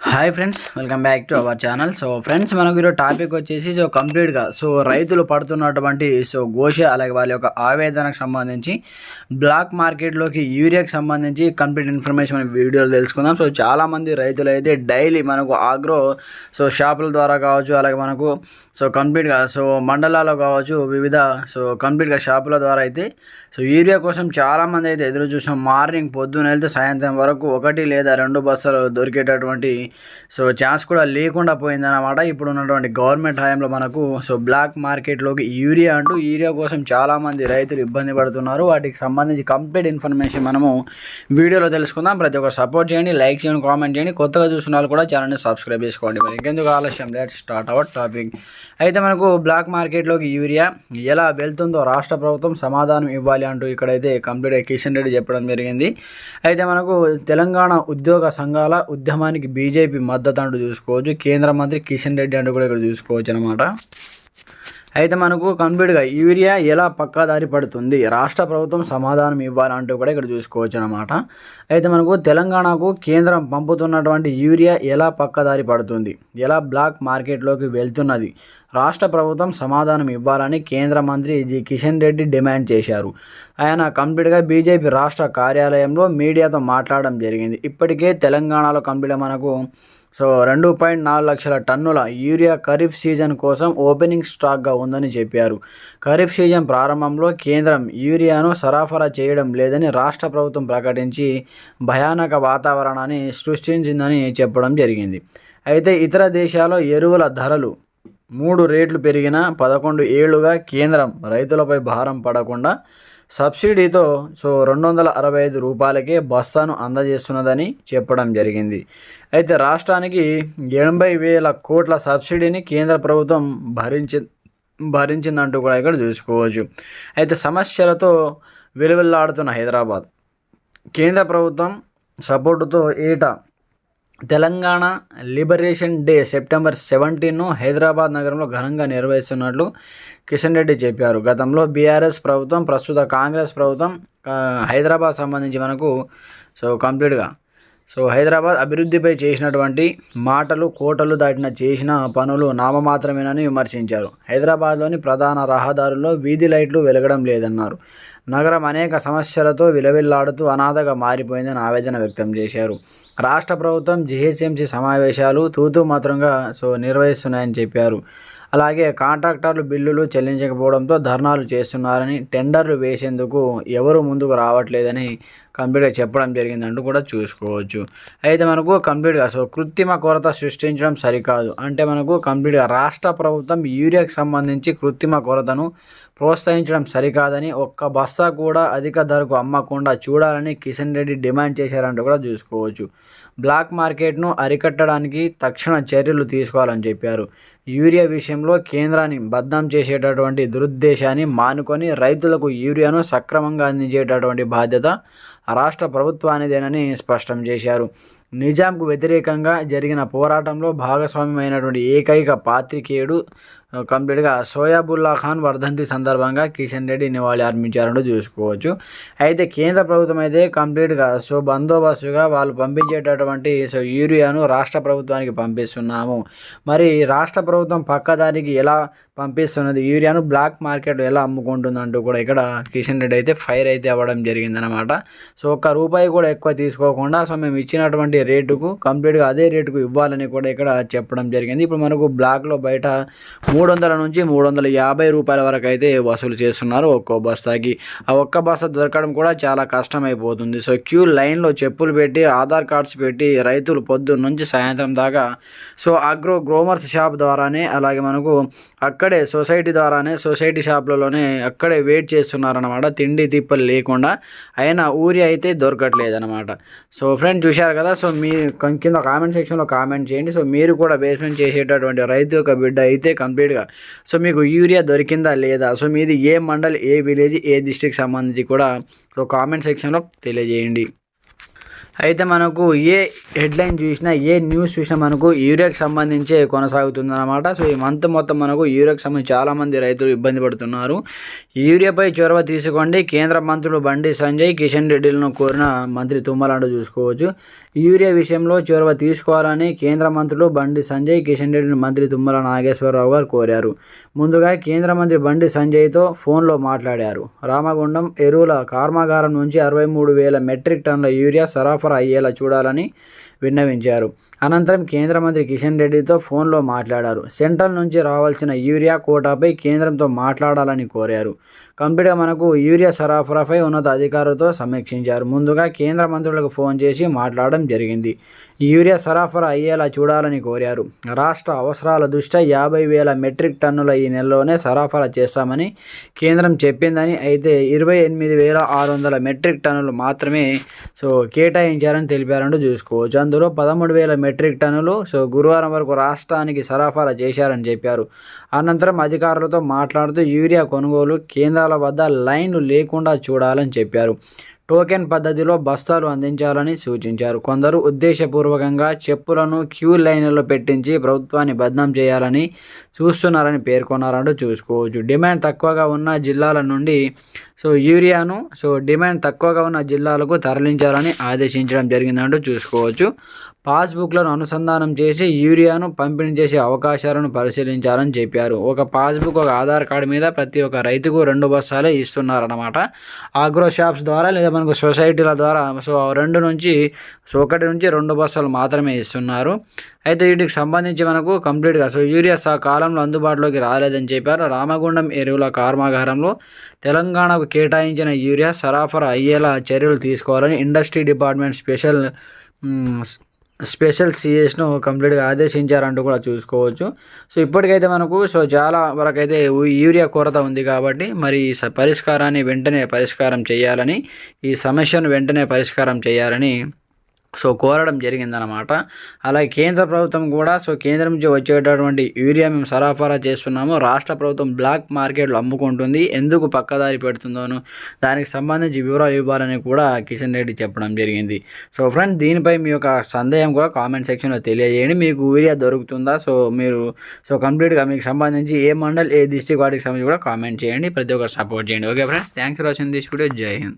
Hi friends welcome back to our channel so friends మనకు ఈరోజు topic వచ్చేసి so కంప్లీట్గా సో రైతులు పడుతున్నటువంటి సో ఘోష అలాగే వాళ్ళ యొక్క ఆవేదనకు సంబంధించి బ్లాక్ మార్కెట్లోకి యూరియాకి సంబంధించి కంప్లీట్ ఇన్ఫర్మేషన్ మనం వీడియోలో తెలుసుకుందాం. సో చాలామంది రైతులు అయితే డైలీ మనకు ఆగ్రో సో షాపుల ద్వారా కావచ్చు అలాగే మనకు సో కంప్లీట్గా సో మండలాల్లో కావచ్చు వివిధ సో కంప్లీట్గా షాపుల ద్వారా అయితే సో యూరియా కోసం చాలామంది అయితే ఎదురు చూసాం మార్నింగ్ పొద్దున వెళ్తే సాయంత్రం వరకు ఒకటి లేదా రెండు బస్సులు దొరికేటటువంటి సో ఛాన్స్ కూడా లేకుండా పోయిందన్నమాట. ఇప్పుడు ఉన్నటువంటి గవర్నమెంట్ హయాంలో మనకు సో బ్లాక్ మార్కెట్లోకి యూరియా అంటూ యూరియా కోసం చాలామంది రైతులు ఇబ్బంది పడుతున్నారు. వాటికి సంబంధించి కంప్లీట్ ఇన్ఫర్మేషన్ మనము వీడియోలో తెలుసుకుందాం. ప్రతి ఒక్కరు సపోర్ట్ చేయండి లైక్ చేయండి కామెంట్ చేయండి. కొత్తగా చూసిన వాళ్ళు కూడా ఛానల్ని సబ్స్క్రైబ్ చేసుకోండి. మరి ఇంకెందుకు ఆలస్యం? లెట్ స్టార్ట్ అవర్ టాపిక్ అయితే మనకు బ్లాక్ మార్కెట్లోకి యూరియా ఎలా వెళ్తుందో రాష్ట్ర ప్రభుత్వం సమాధానం ఇవ్వాలి అంటూ ఇక్కడైతే కంప్లీట్ కిషన్ రెడ్డి చెప్పడం జరిగింది. అయితే మనకు తెలంగాణ ఉద్యోగ సంఘాల ఉద్యమానికి బీజేపీ మద్దతు అంటూ చూసుకోవచ్చు. కేంద్ర మంత్రి కిషన్ రెడ్డి అంటూ కూడా ఇక్కడ చూసుకోవచ్చు అనమాట అయితే మనకు కంప్లీట్గా యూరియా ఎలా పక్కాదారి పడుతుంది? రాష్ట్ర ప్రభుత్వం సమాధానం ఇవ్వాలంటూ కూడా ఇక్కడ చూసుకోవచ్చు అనమాట అయితే మనకు తెలంగాణకు కేంద్రం పంపుతున్నటువంటి యూరియా ఎలా పక్కదారి పడుతుంది? ఎలా బ్లాక్ మార్కెట్లోకి వెళ్తున్నది? రాష్ట్ర ప్రభుత్వం సమాధానం ఇవ్వాలని కేంద్ర మంత్రి జి. కిషన్ రెడ్డి డిమాండ్ చేశారు. ఆయన కంప్లీట్గా బీజేపీ రాష్ట్ర కార్యాలయంలో మీడియాతో మాట్లాడడం జరిగింది. ఇప్పటికే తెలంగాణలో కంప్లీట్గా మనకు సో రెండు పాయింట్ నాలుగు లక్షల టన్నుల యూరియా ఖరీఫ్ సీజన్ కోసం ఓపెనింగ్ స్టాక్గా ఉందని చెప్పారు. ఖరీఫ్ సీజన్ ప్రారంభంలో కేంద్రం యూరియాను సరఫరా చేయడం లేదని రాష్ట్ర ప్రభుత్వం ప్రకటించి భయానక వాతావరణాన్ని సృష్టించిందని చెప్పడం జరిగింది. అయితే ఇతర దేశాల్లో ఎరువుల ధరలు మూడు రేట్లు పెరిగిన పదకొండు ఏళ్ళుగా కేంద్రం రైతులపై భారం పడకుండా సబ్సిడీతో సో రెండు వందల అరవై ఐదు రూపాయలకే బస్తాను అందజేస్తున్నదని చెప్పడం జరిగింది. అయితే రాష్ట్రానికి ఎనభై వేల కోట్ల సబ్సిడీని కేంద్ర ప్రభుత్వం భరించి భరించిందంటూ కూడా ఇక్కడ చూసుకోవచ్చు. అయితే సమస్యలతో వెలువెల్లాడుతున్న హైదరాబాద్. కేంద్ర ప్రభుత్వం సపోర్టుతో ఏటా తెలంగాణ లిబరేషన్ డే సెప్టెంబర్ సెవెంటీన్ను హైదరాబాద్ నగరంలో ఘనంగా నిర్వహిస్తున్నట్లు కిషన్ రెడ్డి చెప్పారు. గతంలో బీఆర్ఎస్ ప్రభుత్వం ప్రస్తుత కాంగ్రెస్ ప్రభుత్వం హైదరాబాద్ సంబంధించి మనకు సో కంప్లీట్గా సో హైదరాబాద్ అభివృద్ధిపై చేసినటువంటి మాటలు కోటలు దాటిన చేసిన పనులు నామమాత్రమేనని విమర్శించారు. హైదరాబాద్లోని ప్రధాన రహదారుల్లో వీధి లైట్లు వెలగడం లేదన్నారు. నగరం అనేక సమస్యలతో విలవిల్లాడుతూ అనాథగా మారిపోయిందని ఆవేదన వ్యక్తం చేశారు. రాష్ట్ర ప్రభుత్వం జిహెచ్ఎంసీ సమావేశాలు తూతూ మాత్రంగా సో నిర్వహిస్తున్నాయని చెప్పారు. అలాగే కాంట్రాక్టర్లు బిల్లులు చెల్లించకపోవడంతో ధర్నాలు చేస్తున్నారని టెండర్లు వేసేందుకు ఎవరు ముందుకు రావట్లేదని కంప్లీట్గా చెప్పడం జరిగిందంటూ కూడా చూసుకోవచ్చు. అయితే మనకు కంప్లీట్గా సో కృత్రిమ కొరత సృష్టించడం సరికాదు. అంటే మనకు కంప్లీట్గా రాష్ట్ర ప్రభుత్వం యూరియాకి సంబంధించి కృత్రిమ కొరతను ప్రోత్సహించడం సరికాదని ఒక్క బస్తా కూడా అధిక ధరకు అమ్మకుండా చూడాలని కిషన్ రెడ్డి డిమాండ్ చేశారంటూ కూడా చూసుకోవచ్చు. బ్లాక్ మార్కెట్ను అరికట్టడానికి తక్షణ చర్యలు తీసుకోవాలని చెప్పారు. యూరియా విషయంలో కేంద్రాన్ని బద్నాం చేసేటటువంటి దురుద్దేశాన్ని మానుకొని రైతులకు యూరియాను సక్రమంగా అందించేటటువంటి బాధ్యత రాష్ట్ర ప్రభుత్వానిదేనని స్పష్టం చేశారు. నిజాంకు వ్యతిరేకంగా జరిగిన పోరాటంలో భాగస్వామ్యమైనటువంటి ఏకైక పాత్రికేయుడు కంప్లీట్గా సోయాబుల్లా ఖాన్ వర్ధంతి సందర్భంగా కిషన్ రెడ్డి నివాళి అర్పించారంటూ చూసుకోవచ్చు. అయితే కేంద్ర ప్రభుత్వం అయితే కంప్లీట్గా సో బందోబస్తుగా వాళ్ళు పంపించేటటువంటి సో యూరియాను రాష్ట్ర ప్రభుత్వానికి పంపిస్తున్నాము. మరి రాష్ట్ర ప్రభుత్వం పక్కదానికి ఎలా పంపిస్తున్నది. యూరియాను బ్లాక్ మార్కెట్లో ఎలా అమ్ముకుంటుందంటూ కూడా ఇక్కడ కిషన్ రెడ్డి అయితే ఫైర్ అయితే అవ్వడం జరిగిందనమాట సో ఒక్క రూపాయి కూడా ఎక్కువ తీసుకోకుండా సో మేము ఇచ్చినటువంటి రేటుకు కంప్లీట్గా అదే రేటుకు ఇవ్వాలని కూడా ఇక్కడ చెప్పడం జరిగింది. ఇప్పుడు మనకు బ్లాక్లో బయట మూడు వందల నుంచి మూడు వందల యాభై రూపాయల వరకు అయితే వసూలు చేస్తున్నారు ఒక్కో బస్తాకి. ఆ ఒక్క బస్తా దొరకడం కూడా చాలా కష్టమైపోతుంది. సో క్యూ లైన్లో చెప్పులు పెట్టి ఆధార్ కార్డ్స్ పెట్టి రైతులు పొద్దున్న నుంచి సాయంత్రం దాకా సో అగ్రో గ్రోమర్స్ షాప్ ద్వారానే అలాగే మనకు అక్కడ సొసైటీ ద్వారానే సొసైటీ షాప్లలోనే అక్కడే వెయిట్ చేస్తున్నారనమాట తిండి తిప్పలు లేకుండా. అయినా ఊరి అయితే దొరకట్లేదు అనమాట సో ఫ్రెండ్ చూశారు కదా సో మీ కింద కామెంట్ సెక్షన్లో కామెంట్ చేయండి. సో మీరు కూడా బేస్మెంట్ చేసేటటువంటి రైతు యొక్క బిడ్డ అయితే కంప్లీట్గా. సో మీకు యూరియా దొరికిందా లేదా? సో మీది ఏ మండల్ ఏ విలేజ్ ఏ డిస్ట్రిక్ట్ సంబంధించి కూడా సో కామెంట్ సెక్షన్లో తెలియజేయండి. అయితే మనకు ఏ హెడ్లైన్ చూసినా ఏ న్యూస్ చూసినా మనకు యూరియాకి సంబంధించే కొనసాగుతుంది అనమాట సో ఈ మంత్ మొత్తం మనకు యూరియాకి సంబంధించి చాలామంది రైతులు ఇబ్బంది పడుతున్నారు. యూరియాపై చొరవ తీసుకోండి. కేంద్ర మంత్రులు బండి సంజయ్ కిషన్ రెడ్డిలను కోరిన మంత్రి తుమ్మలాంటి చూసుకోవచ్చు. యూరియా విషయంలో చొరవ తీసుకోవాలని కేంద్ర మంత్రులు బండి సంజయ్ కిషన్ రెడ్డిని మంత్రి తుమ్మల నాగేశ్వరరావు గారు కోరారు. ముందుగా కేంద్ర మంత్రి బండి సంజయ్తో ఫోన్లో మాట్లాడారు. రామగుండం ఎరువుల కర్మాగారం నుంచి అరవై మూడు వేల మెట్రిక్ టన్నుల యూరియా సరఫరా అయ్యేలా చూడాలని విన్నవించారు. అనంతరం కేంద్ర మంత్రి కిషన్ రెడ్డితో ఫోన్లో మాట్లాడారు. సెంట్రల్ నుంచి రావాల్సిన యూరియా కోటాపై కేంద్రంతో మాట్లాడాలని కోరారు. కంపెనీ మనకు యూరియా సరఫరాపై ఉన్నత అధికారులతో సమీక్షించారు. ముందుగా కేంద్ర మంత్రులకు ఫోన్ చేసి మాట్లాడడం జరిగింది. యూరియా సరఫరా అయ్యేలా చూడాలని కోరారు. రాష్ట్ర అవసరాల దృష్ట్యా యాభై వేల మెట్రిక్ టన్నుల ఈ నెలలోనే సరఫరా చేస్తామని కేంద్రం చెప్పిందని అయితే ఇరవై ఎనిమిది వేల ఆరు వందల మెట్రిక్ టన్నులు మాత్రమే సో కేటాయించి కేటాయించారని తెలిపారంటూ చూసుకోవచ్చు. అందులో పదమూడు వేల మెట్రిక్ టన్నులు సో గురువారం వరకు రాష్ట్రానికి సరఫరా చేశారని చెప్పారు. అనంతరం అధికారులతో మాట్లాడుతూ యూరియా కొనుగోలు కేంద్రాల వద్ద లైన్లు లేకుండా చూడాలని చెప్పారు. టోకెన్ పద్ధతిలో బస్తాలు అందించాలని సూచించారు. కొందరు ఉద్దేశపూర్వకంగా చెప్పులను క్యూ లైన్లలో పెట్టించి ప్రభుత్వాన్ని బద్నాం చేయాలని చూస్తున్నారని పేర్కొన్నారంటూ చూసుకోవచ్చు. డిమాండ్ తక్కువగా ఉన్న జిల్లాల నుండి సో యూరియాను సో డిమాండ్ తక్కువగా ఉన్న జిల్లాలకు తరలించాలని ఆదేశించడం జరిగిందంటూ చూసుకోవచ్చు. పాస్బుక్లను అనుసంధానం చేసి యూరియాను పంపిణీ చేసే అవకాశాలను పరిశీలించాలని చెప్పారు. ఒక పాస్బుక్ ఒక ఆధార్ కార్డు మీద ప్రతి ఒక్క రైతుకు రెండు బస్సాలే ఇస్తున్నారన్నమాట. ఆగ్రో షాప్స్ ద్వారా లేదా మనకు సొసైటీల ద్వారా సో రెండు నుంచి సో ఒకటి నుంచి రెండు బస్సులు మాత్రమే ఇస్తున్నారు. అయితే వీటికి సంబంధించి మనకు కంప్లీట్గా సో యూరియా ఆ కాలంలో అందుబాటులోకి రాలేదని చెప్పారు. రామగుండం ఎరువుల కర్మాగారంలో తెలంగాణకు కేటాయించిన యూరియా సరఫరా అయ్యేలా చర్యలు తీసుకోవాలని ఇండస్ట్రీ డిపార్ట్మెంట్ స్పెషల్ స్పెషల్ సిఎస్ను కంప్లీట్గా ఆదేశించారంటూ కూడా చూసుకోవచ్చు. సో ఇప్పటికైతే మనకు సో చాలా వరకైతే యూరియా కొరత ఉంది కాబట్టి మరి ఈ స- పరిష్కారాన్ని వెంటనే పరిష్కారం చేయాలని ఈ సమస్యను వెంటనే పరిష్కారం చేయాలని సో కోరడం జరిగిందనమాట అలాగే కేంద్ర ప్రభుత్వం కూడా సో కేంద్రం నుంచి వచ్చేటటువంటి యూరియా మేము సరఫరా చేస్తున్నాము. రాష్ట్ర ప్రభుత్వం బ్లాక్ మార్కెట్లో అమ్ముకుంటుంది. ఎందుకు పక్కదారి పెడుతుందోను దానికి సంబంధించి వివరాలు ఇవ్వాలని కూడా కిషన్ రెడ్డి చెప్పడం జరిగింది. సో ఫ్రెండ్ దీనిపై మీ యొక్క సందేహం కూడా కామెంట్ సెక్షన్లో తెలియజేయండి. మీకు యూరియా దొరుకుతుందా? సో మీరు సో కంప్లీట్గా మీకు సంబంధించి ఏ మండల్ ఏ డిస్టిక్ వాటికి సంబంధించి కూడా కామెంట్ చేయండి. ప్రతి ఒక్కరు సపోర్ట్ చేయండి. Okay friends thanks for watching this video. Jai Hind.